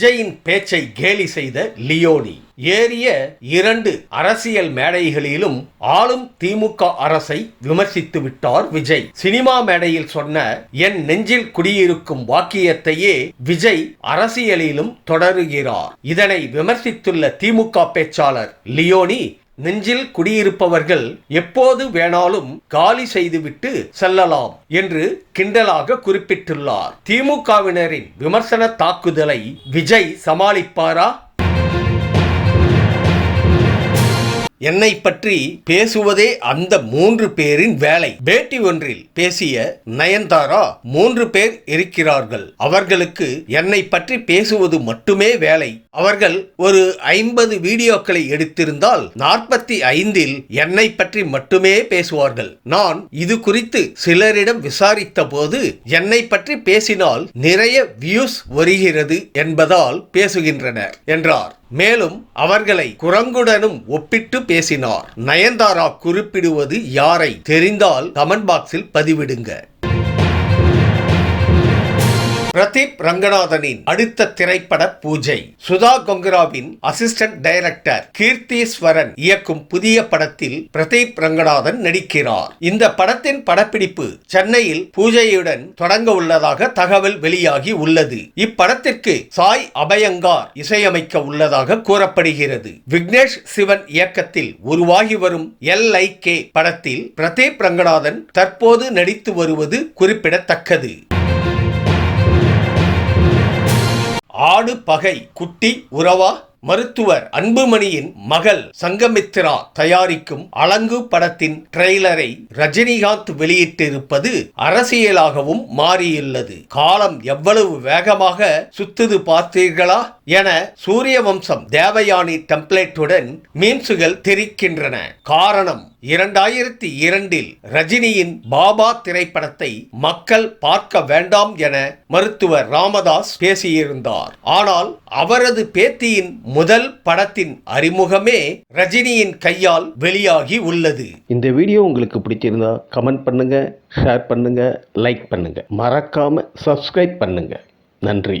விஜயின் பேச்சை கேலி செய்த லியோனி. ஏறிய இரண்டு அரசியல் மேடைகளிலும் ஆளும் திமுக அரசை விமர்சித்து விட்டார் விஜய். சினிமா மேடையில் சொன்ன என் நெஞ்சில் குடியிருக்கும் வாக்கியத்தையே விஜய் அரசியலிலும் தொடருகிறார். இதனை விமர்சித்துள்ள திமுக பேச்சாளர் லியோனி நெஞ்சில் குடியிருப்பவர்கள் எப்போது வேணாலும் காலி செய்துவிட்டு செல்லலாம் என்று கிண்டலாக குறிப்பிட்டுள்ளார். திமுகவினரின் விமர்சன தாக்குதலை விஜய் சமாளிப்பாரா? என்னை பற்றி பேசுவதே அந்த மூன்று பேரின் வேலை. பேட்டி ஒன்றில் பேசிய நயன்தாரா மூன்று பேர் இருக்கிறார்கள். அவர்களுக்கு என்னை பற்றி பேசுவது மட்டுமே வேலை. அவர்கள் ஒரு ஐம்பது வீடியோக்களை எடுத்திருந்தால் நாற்பத்தி ஐந்தில் என்னை பற்றி மட்டுமே பேசுவார்கள். நான் இது குறித்து சிலரிடம் விசாரித்த போது என்னை பற்றி பேசினால் நிறைய வியூஸ் வருகிறது என்பதால் பேசுகின்றனர் என்றார். மேலும் அவர்களை குரங்குடனும் ஒப்பிட்டு பேசினார். நயன்தாரா குறிப்பிடுவது யாரை? தெரிந்தால் கமெண்ட் பாக்ஸில் பதிவிடுங்க. பிரதீப் ரங்கநாதனின் அடுத்த திரைப்பட பூஜை. சுதா கொங்கராவின் அசிஸ்டன்ட் டைரக்டர் கீர்த்தீஸ்வரன் இயக்கும் புதிய படத்தில் பிரதீப் ரங்கநாதன் நடிக்கிறார். இந்த படத்தின் படப்பிடிப்பு சென்னையில் பூஜையுடன் தொடங்க உள்ளதாக தகவல் வெளியாகி உள்ளது. இப்படத்திற்கு சாய் அபயங்கார் இசையமைக்க உள்ளதாக கூறப்படுகிறது. விக்னேஷ் சிவன் இயக்கத்தில் உருவாகி வரும் எல் ஐ கே படத்தில் பிரதீப் ரங்கநாதன் தற்போது நடித்து வருவது குறிப்பிடத்தக்கது. ஆடு பகை குட்டி உறவா? மருத்துவர் அன்புமணியின் மகள் சங்கமித்ரா தயாரிக்கும் அலங்கு படத்தின் ட்ரெய்லரை ரஜினிகாந்த் வெளியிட்டிருப்பது அரசியலாகவும் மாறியுள்ளது. காலம் எவ்வளவு வேகமாக சுத்துது பார்த்தீர்களா? என சூரிய வம்சம் தேவயானி டெம்ப்ளேட்டுடன் மீம்ஸுகள் தெரிக்கின்றன. காரணம் இரண்டாயிரத்தி இரண்டில் ரஜினியின் பாபா திரைப்படத்தை மக்கள் பார்க்க வேண்டாம் என மருத்துவர் ராமதாஸ் பேசியிருந்தார். ஆனால் அவரது பேத்தியின் முதல் படத்தின் அறிமுகமே ரஜினியின் கையால் வெளியாகி உள்ளது. இந்த வீடியோ உங்களுக்கு பிடிச்சிருந்தா கமெண்ட் பண்ணுங்க ஷேர் பண்ணுங்க லைக் பண்ணுங்க. மறக்காம சப்ஸ்கிரைப் பண்ணுங்க. நன்றி.